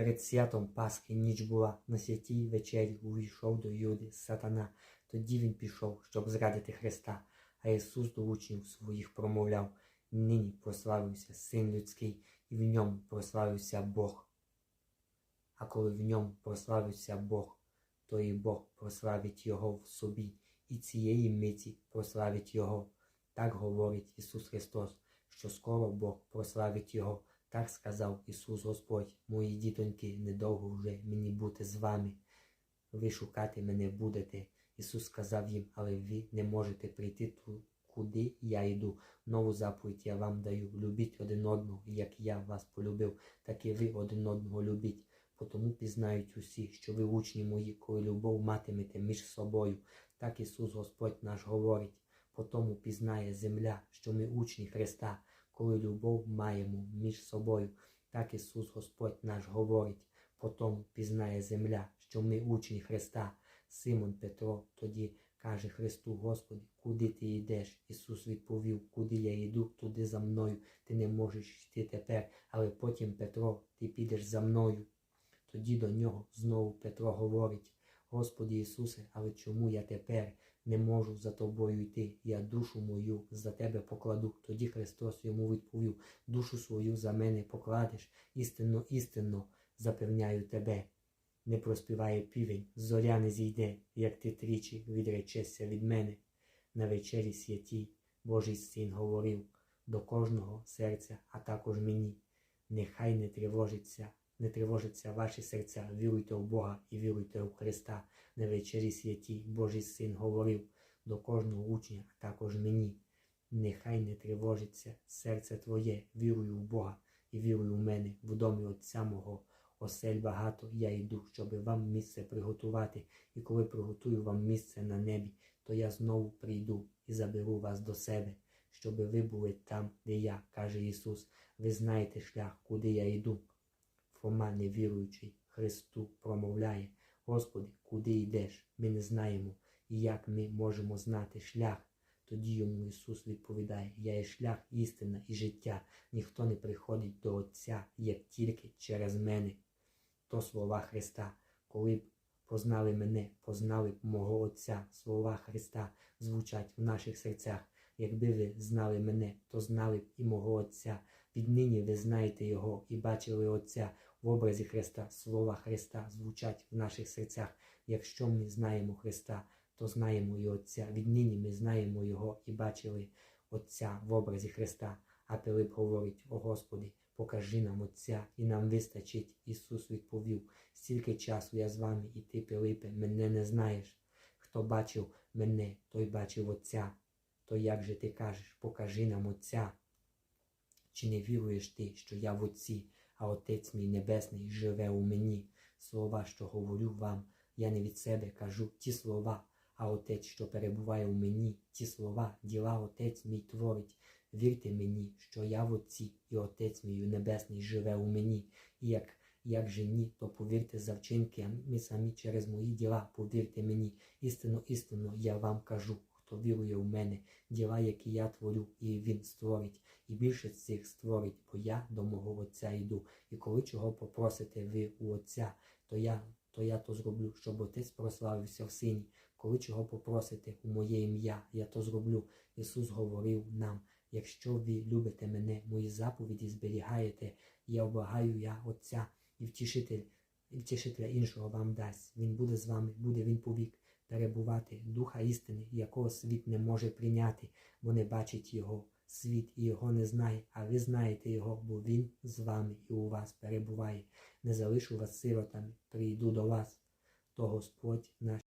Перед святом Пасхи ніч була, на святій вечері увійшов до Юди сатана. Тоді він пішов, щоб зрадити Христа, а Ісус до учнів своїх промовляв, нині прославився Син людський, і в ньому прославився Бог. А коли в ньому прославився Бог, то і Бог прославить Його в собі, і цієї миті прославить Його. Так говорить Ісус Христос, що скоро Бог прославить Його. Так сказав Ісус Господь, мої дітоньки, недовго вже мені бути з вами. Ви шукати мене будете. Ісус сказав їм, але ви не можете прийти ту, куди я йду. Нову заповідь я вам даю. Любіть один одного, як я вас полюбив, так і ви один одного любіть. Потому пізнають усі, що ви учні мої, коли любов матимете між собою. Так Ісус Господь наш говорить. Потому пізнає земля, що ми учні Христа, коли любов маємо між собою. Так Ісус Господь наш говорить. Потому пізнає земля, що ми учні Христа. Симон Петро тоді каже Христу, Господи, куди ти йдеш? Ісус відповів, куди я йду, туди за мною. Ти не можеш йти тепер, але потім Петро, ти підеш за мною. Тоді до нього знову Петро говорить, Господи Ісусе, але чому я тепер не можу за тобою йти? Я душу мою за тебе покладу. Тоді Христос йому відповів, душу свою за мене покладеш, істинно, істинно запевняю тебе. Не проспіває півень, зоря не зійде, як ти тричі відречешся від мене. На вечері святій Божий син говорив до кожного серця, а також мені. Нехай не тривожиться, не тривожиться ваші серця, віруйте в Бога і віруйте в Христа. На вечері святій Божий син говорив до кожного учня, а також мені. Нехай не тривожиться серце твоє, вірую в Бога і вірую в мене, в домі Отця мого. Осель багато, я йду, щоби вам місце приготувати, і коли приготую вам місце на небі, то я знову прийду і заберу вас до себе, щоби ви були там, де я, каже Ісус. Ви знаєте шлях, куди я йду. Фома, невіруючий, Христу промовляє, Господи, куди йдеш? Ми не знаємо, і як ми можемо знати шлях. Тоді йому Ісус відповідає, я є шлях, істина і життя. Ніхто не приходить до Отця, як тільки через мене. То слова Христа, коли б познали мене, познали б мого Отця. Слова Христа звучать в наших серцях. Якби ви знали мене, то знали б і мого Отця. Віднині ви знаєте Його і бачили Отця в образі Христа. Слова Христа звучать в наших серцях. Якщо ми знаємо Христа, то знаємо і Отця. Віднині ми знаємо Його і бачили Отця в образі Христа. А Пилип говорить, о Господи, покажи нам Отця, і нам вистачить. Ісус відповів, стільки часу я з вами, і ти, Пилипе, мене не знаєш. Хто бачив мене, той бачив Отця. То як же ти кажеш, покажи нам Отця? Чи не віруєш ти, що я в Отці, а Отець мій Небесний живе у мені? Слова, що говорю вам, я не від себе кажу ті слова, а Отець, що перебуває у мені, ті слова, діла Отець мій творить. Вірте мені, що я в Отці, і Отець мій Небесний живе у мені. І як, як же ні, то повірте за вчинки, а ми самі через мої діла, повірте мені, істинно, істинно, я вам кажу, хто вірує в мене, діла, які я творю, і він створить, і більше цих створить, бо я до мого Отця йду. І коли чого попросите ви у Отця, то я то я то зроблю, щоб Отець прославився в сині. Коли чого попросите у моє ім'я, я то зроблю. Ісус говорив нам. Якщо ви любите мене, мої заповіді зберігаєте, я облагаю я Отця, і втішитель, і втішителя іншого вам дасть. Він буде з вами, буде він повік перебувати, духа істини, якого світ не може прийняти, бо не бачить його. Світ і його не знає, а ви знаєте його, бо він з вами і у вас перебуває. Не залишу вас сиротами, прийду до вас, то Господь наш.